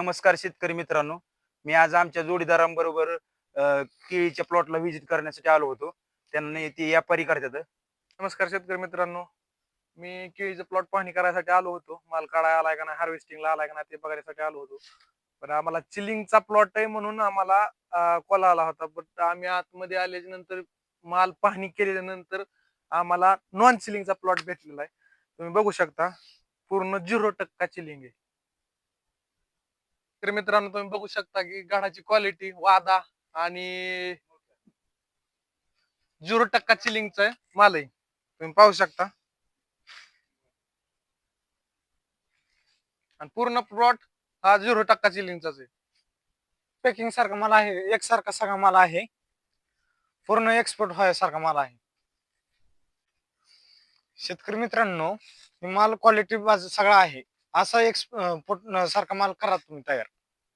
नमस्कार शेतकरी मित्रांनो. मी आज आमच्या जोडीदारांबरोबर केळीच्या प्लॉटला व्हिजिट करण्यासाठी आलो होतो. त्यांनी ते व्यापारी करतात. नमस्कार शेतकरी मित्रांनो. मी केळीचं प्लॉट पाहणी करायसाठी आलो होतो. माल काढायला आलाय का नाही हार्वेस्टिंगला आलाय का नाही ते बघायसाठी आलो होतो. पण आम्हाला चिलिंगचा प्लॉट आहे म्हणून आम्हाला कॉल आला होता. बट आम्ही आतमध्ये आल्याच्यानंतर माल पाहणी केल्याच्यानंतर आम्हाला नॉन चिलिंगचा प्लॉट भेटलेला आहे. तुम्ही बघू शकता. पूर्ण झिरो टक्का चिलिंग आहे. तर मित्रांनो तुम्ही बघू शकता की गाडाची क्वालिटी वादा आणि झिरो टक्का चिलिंगचा माल आहे तुम्ही पाहू शकता. आणि पूर्ण प्लॉट हा झिरो टक्का चिलिंगचाच आहे. पॅकिंग सारखा माल आहे एक सारखा सगळा माल आहे. पूर्ण एक्सपोर्ट व्हायसारखा माल आहे. शेतकरी मित्रांनो माल क्वालिटी सगळा आहे. असा एक सारखा माल करा तुम्ही तयार.